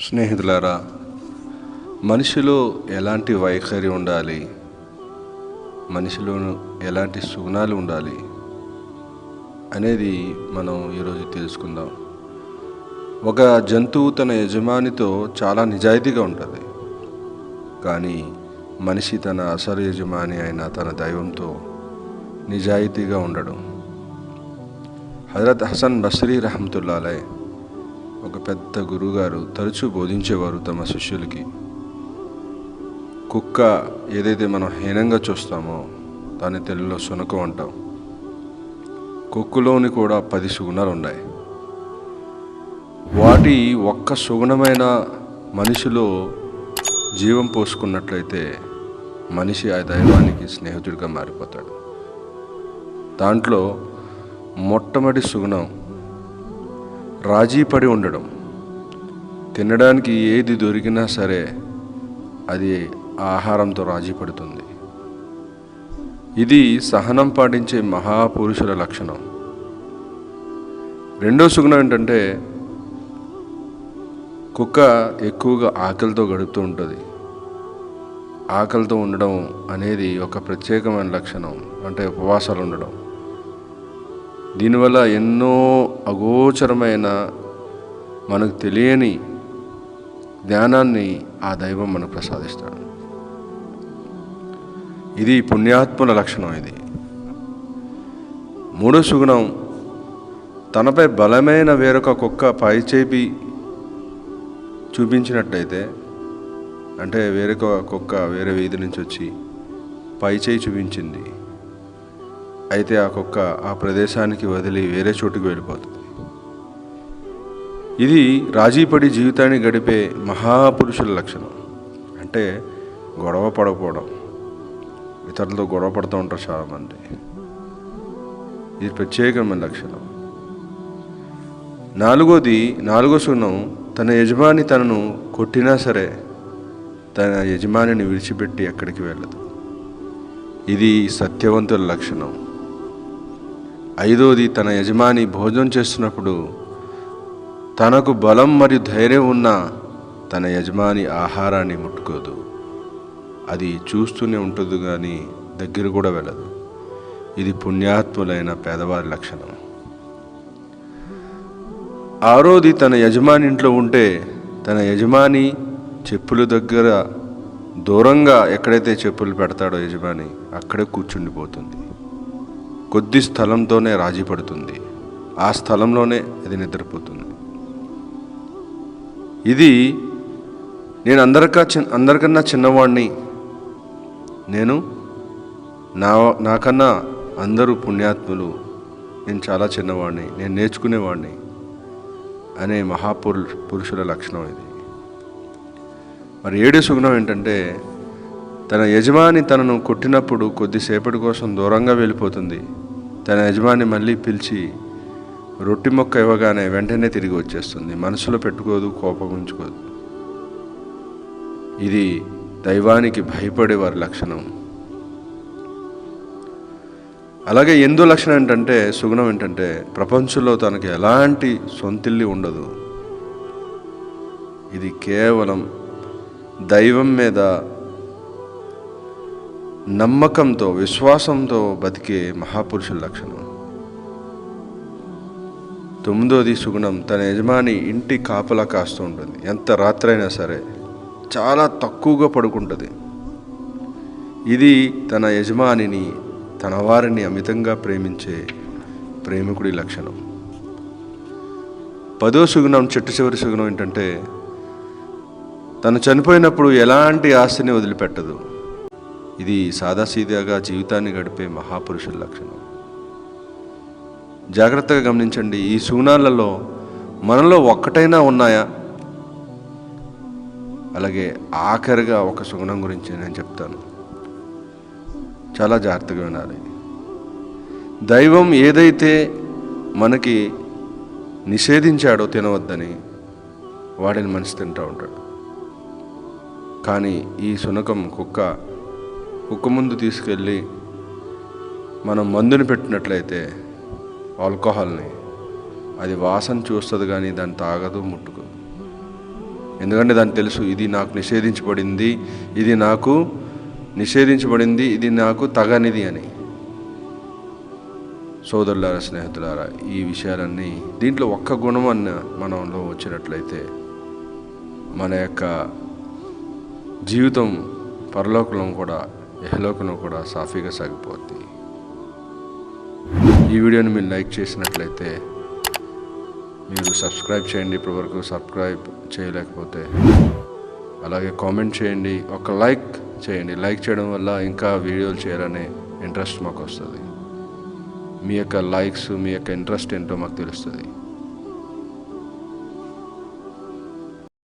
స్నేహితులారా మనిషిలో ఎలాంటి వైఖరి ఉండాలి? మనిషిలో ఎలాంటి సుగుణాలు ఉండాలి? అనేది మనం ఈరోజు తెలుసుకుందాం. ఒక జంతువు తన యజమానితో చాలా నిజాయితీగా ఉంటుంది. కానీ మనిషి తన అసలు యజమాని అయిన తన దైవంతో నిజాయితీగా ఉండడం. హజరత్ హసన్ బస్రీ రహమతుల్లాలే ఒక పెద్ద గురువుగారు తరచూ బోధించేవారు తమ శిష్యులకి కుక్క ఏదైతే మనం హీనంగా చూస్తామో దాన్ని తెలుగులో సునకం అంటాం. కుక్కులోని కూడా పది సుగుణాలు ఉన్నాయి వాటి ఒక్క సుగుణమైన మనిషిలో జీవం పోసుకున్నట్లయితే మనిషి ఆ దైవానికి స్నేహితుడిగా మారిపోతాడు. దాంట్లో మొట్టమొదటి సుగుణం రాజీ పడి ఉండడం. తినడానికి ఏది దొరికినా సరే అది ఆహారంతో రాజీ పడుతుంది ఇది సహనం పాటించే మహాపురుషుల లక్షణం. రెండో సుగుణం ఏంటంటే కుక్క ఎక్కువగా ఆకలితో గడుపుతూ ఉంటుంది. ఆకలితో ఉండడం అనేది ఒక ప్రత్యేకమైన లక్షణం అంటే ఉపవాసాలు ఉండడం. దీనివల్ల ఎన్నో అగోచరమైన మనకు తెలియని జ్ఞానాన్ని ఆ దైవం మనకు ప్రసాదిస్తాడు. ఇది పుణ్యాత్ముల లక్షణం ఇది. మూడో సుగుణం తనపై బలమైన వేరొక కుక్క పైచేపి చూపించినట్టయితే అంటే వేరొక కుక్క వేరే వీధి నుంచి వచ్చి పై చేయి చూపించింది. అయితే ఆ కుక్క ఆ ప్రదేశానికి వదిలి వేరే చోటుకు వెళ్ళిపోతుంది. ఇది రాజీపడి జీవితాన్ని గడిపే మహాపురుషుల లక్షణం. అంటే గొడవ పడకపోవడం. ఇతరులతో గొడవ పడుతూ ఉంటారు చాలామంది. ఇది ప్రత్యేకమైన లక్షణం. నాలుగోది నాలుగో సున్నం తన యజమాని తనను కొట్టినా సరే తన యజమానిని విడిచిపెట్టి ఎక్కడికి వెళ్ళదు. ఇది సత్యవంతుల లక్షణం. ఐదోది తన యజమాని భోజనం చేస్తున్నప్పుడు తనకు బలం మరియు ధైర్యం ఉన్న తన యజమాని ఆహారాన్ని ముట్టుకోదు. అది చూస్తూనే ఉంటుంది కానీ దగ్గర కూడా వెళ్ళదు. ఇది పుణ్యాత్ములైన పేదవారి లక్షణం. ఆరోది తన యజమాని ఇంట్లో ఉంటే తన యజమాని చెప్పుల దగ్గర దూరంగా ఎక్కడైతే చెప్పులు పెడతాడో యజమాని అక్కడే కూర్చుండిపోతుంది. కొద్ది స్థలంతోనే రాజీ పడుతుంది. ఆ స్థలంలోనే అది నిద్రపోతుంది. ఇది నేను అందరికా చి అందరికన్నా చిన్నవాడిని నేను నా నాకన్నా అందరూ పుణ్యాత్ములు. నేను చాలా చిన్నవాడిని నేను నేర్చుకునేవాడిని అనే మహాపురు పురుషుల లక్షణం ఇది. మరి ఏడు సుగుణం ఏంటంటే తన యజమాని తనను కొట్టినప్పుడు కొద్దిసేపటి కోసం దూరంగా వెళ్ళిపోతుంది. తన యజమాని మళ్ళీ పిలిచి రొట్టి మొక్క ఇవ్వగానే వెంటనే తిరిగి వచ్చేస్తుంది. మనసులో పెట్టుకోదు కోపం ఉంచుకోదు. ఇది దైవానికి భయపడే వారి లక్షణం. అలాగే ఎందు లక్షణం ఏంటంటే సుగుణం ఏంటంటే ప్రపంచంలో తనకు ఎలాంటి సొంతిల్లి ఉండదు. ఇది కేవలం దైవం మీద నమ్మకంతో విశ్వాసంతో బతికే మహాపురుషుల లక్షణం. తొమ్మిదోది సుగుణం తన యజమాని ఇంటి కాపలా కాస్తూ ఉంటుంది. ఎంత రాత్రైనా సరే చాలా తక్కువగా పడుకుంటుంది. ఇది తన యజమానిని తన వారిని అమితంగా ప్రేమించే ప్రేమికుడి లక్షణం. పదో సుగుణం చెట్టు చివరి సుగుణం ఏంటంటే తను చనిపోయినప్పుడు ఎలాంటి ఆస్తిని వదిలిపెట్టదు. ఇది సాదాసీదాగా జీవితాన్ని గడిపే మహాపురుషుల లక్షణం. జాగ్రత్తగా గమనించండి ఈ సుగుణాలలో మనలో ఒక్కటైనా ఉన్నాయా? అలాగే ఆఖరిగా ఒక సుగుణం గురించి నేను చెప్తాను. చాలా జాగ్రత్తగా వినాలి. దైవం ఏదైతే మనకి నిషేధించాడో తినవద్దని వాడిని మనిషి తింటూ ఉంటాడు. కానీ ఈ సునకం కుక్క కుక్క ముందు తీసుకెళ్ళి మనం మందుని పెట్టినట్లయితే ఆల్కహాల్ని అది వాసన చూస్తుంది కానీ దాన్ని తాగదు ముట్టుకు ఎందుకంటే దానికి తెలుసు ఇది నాకు నిషేధించబడింది ఇది నాకు నిషేధించబడింది ఇది నాకు తగనిది అని. సోదరులారా స్నేహితులారా ఈ విషయాలన్నీ దీంట్లో ఒక్క గుణం అన్న మనంలో వచ్చినట్లయితే మన యొక్క జీవితం పరలోకంలో కూడా యహలోకంలో కూడా సాఫీగా సాగిపోద్ది. ఈ వీడియోని మీరు లైక్ చేసినట్లయితే మీరు సబ్స్క్రైబ్ చేయండి ఇప్పటివరకు సబ్స్క్రైబ్ చేయలేకపోతే. అలాగే కామెంట్ చేయండి ఒక లైక్ చేయండి. లైక్ చేయడం వల్ల ఇంకా వీడియోలు చేయాలనే ఇంట్రెస్ట్ మాకు వస్తుంది మీ యొక్క లైక్స్ మీ యొక్క ఇంట్రెస్ట్ ఏంటో మాకు తెలుస్తుంది.